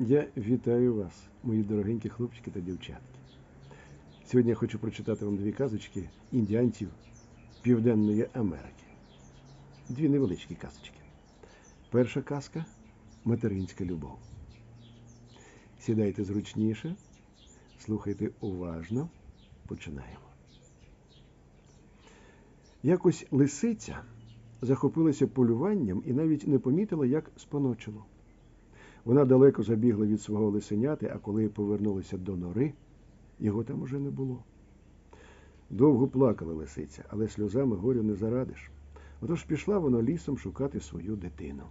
Я вітаю вас, мої дорогенькі хлопчики та дівчатки. Сьогодні я хочу прочитати вам дві казочки індіанців Південної Америки. Дві невеличкі казочки. Перша казка материнська любов. Сідайте зручніше, слухайте уважно. Починаємо. Якось лисиця захопилася полюванням і навіть не помітила, як споночило. Вона далеко забігла від свого лисеняти, а коли повернулася до нори, його там уже не було. Довго плакала лисиця, але сльозами горю не зарадиш. Отож пішла вона лісом шукати свою дитину.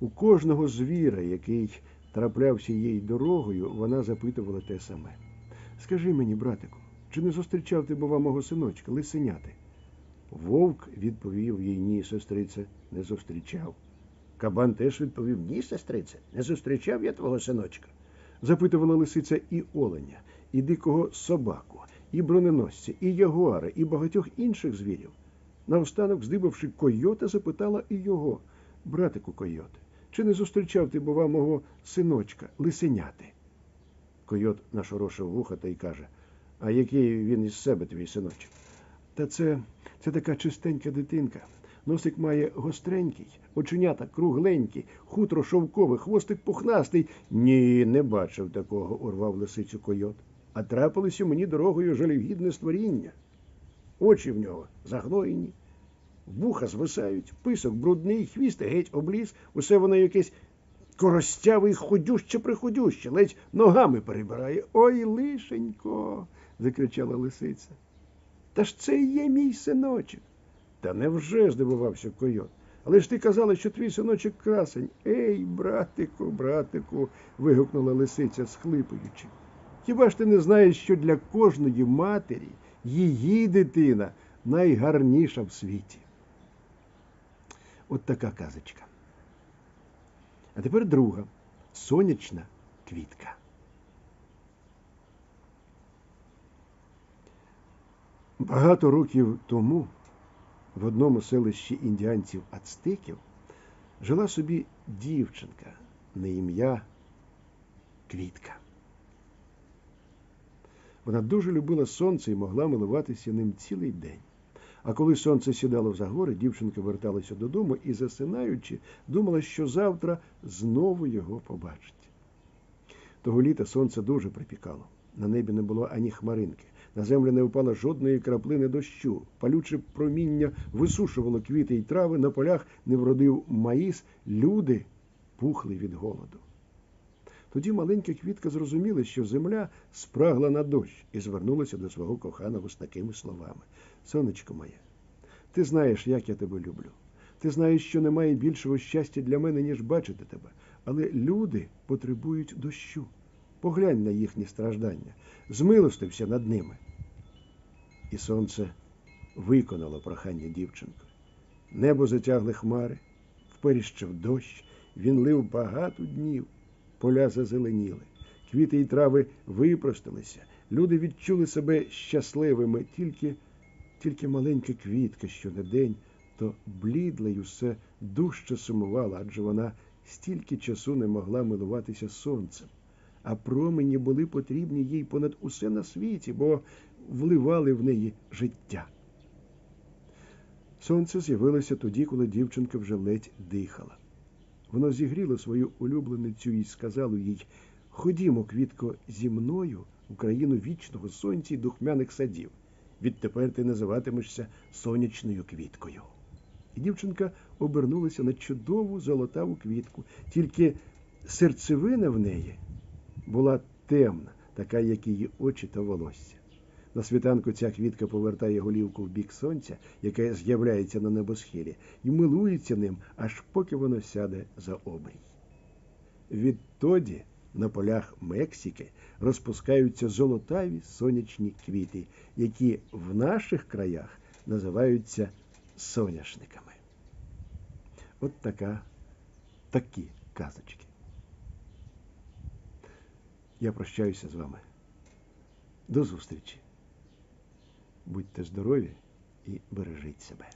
У кожного звіра, який траплявся їй дорогою, вона запитувала те саме. Скажи мені, братику, чи не зустрічав ти, бува, мого синочка, лисеняти? Вовк відповів їй ні, сестрице, не зустрічав. Кабан теж відповів ні, сестрице, не зустрічав я твого синочка. Запитувала лисиця і оленя, і дикого собаку, і броненосця, і ягуара, і багатьох інших звірів. Наостанок, здибавши койота, запитала і його, братику койоте, чи не зустрічав ти, бува, мого синочка, лисеняти? Койот нашорошив вуха та й каже, а який він із себе твій синочок? Та це, це така чистенька дитинка. Носик має гостренький, оченята кругленькі, хутро шовкове, хвостик пухнастий. Ні, не бачив такого, урвав лисицю койот. А трапилося мені дорогою жалюгідне створіння. Очі в нього загноєні, вуха звисають, писок брудний, хвіст геть обліз, усе воно якесь коростяве ходюще приходюще, ледь ногами перебирає. Ой, лишенько. закричала лисиця. Та ж це є мій синочок. Та невже здивувався койот. Але ж ти казала, що твій синочок красень. Ей, братику, братику. вигукнула лисиця, схлипуючи. Хіба ж ти не знаєш, що для кожної матері її дитина найгарніша в світі? От така казочка. А тепер друга сонячна квітка. Багато років тому в одному селищі індіанців ацтеків жила собі дівчинка на ім'я Квітка. Вона дуже любила сонце і могла милуватися ним цілий день. А коли сонце сідало за гори, дівчинка верталася додому і, засинаючи, думала, що завтра знову його побачить. Того літа сонце дуже припікало. На небі не було ані хмаринки. На землю не впало жодної краплини дощу. Палюче проміння висушувало квіти й трави, на полях не вродив маїс, люди пухли від голоду. Тоді маленька квітка зрозуміла, що земля спрагла на дощ і звернулася до свого коханого з такими словами. Сонечко моє, ти знаєш, як я тебе люблю. Ти знаєш, що немає більшого щастя для мене, ніж бачити тебе. Але люди потребують дощу. Поглянь на їхні страждання, змилостився над ними. І сонце виконало прохання дівчинки. Небо затягли хмари, вперіщив дощ, він лив багато днів, поля зазеленіли, квіти й трави випростилися, люди відчули себе щасливими, тільки, тільки маленька квітка щонедень, то блідла й усе дужче сумувала, адже вона стільки часу не могла милуватися сонцем а промені були потрібні їй понад усе на світі, бо вливали в неї життя. Сонце з'явилося тоді, коли дівчинка вже ледь дихала. Воно зігріло свою улюбленицю і сказало їй Ходімо, квітко, зі мною в країну вічного сонця й духмяних садів. Відтепер ти називатимешся сонячною квіткою. І дівчинка обернулася на чудову золотаву квітку, тільки серцевина в неї була темна, така, як її очі та волосся. На світанку ця квітка повертає голівку в бік сонця, яке з'являється на небосхилі, і милується ним, аж поки воно сяде за обрій. Відтоді на полях Мексики розпускаються золотаві сонячні квіти, які в наших краях називаються соняшниками. От така такі казочки. Я прощаюся з вами. До зустрічі. Будьте здорові і бережіть себе.